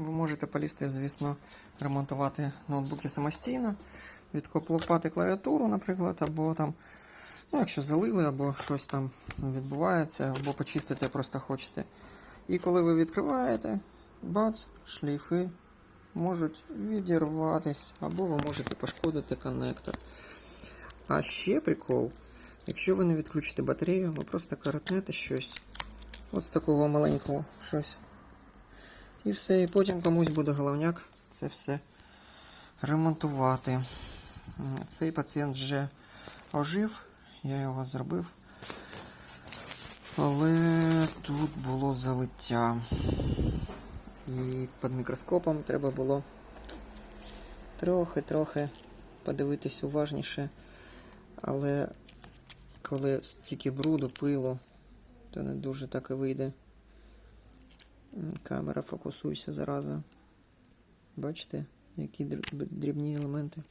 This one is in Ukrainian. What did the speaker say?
ви можете полізти, звісно, ремонтувати ноутбуки самостійно, відкоплопати клавіатуру, наприклад, або там, ну, якщо залили, або щось там відбувається, або почистити просто хочете. І коли ви відкриваєте, бац, шлейфи можуть відірватись, або ви можете пошкодити коннектор. А ще прикол, якщо ви не відключите батарею, ви просто коротнете щось. Ось такого маленького щось. І все, і потім комусь буде головняк це все ремонтувати. Цей пацієнт вже ожив, я його зробив. Але тут було залиття. І під мікроскопом треба було трохи-трохи подивитись уважніше. Але коли стільки бруду, пилу, то не дуже так і вийде. Камера фокусуйся зараза. Бачите, які дрібні елементи.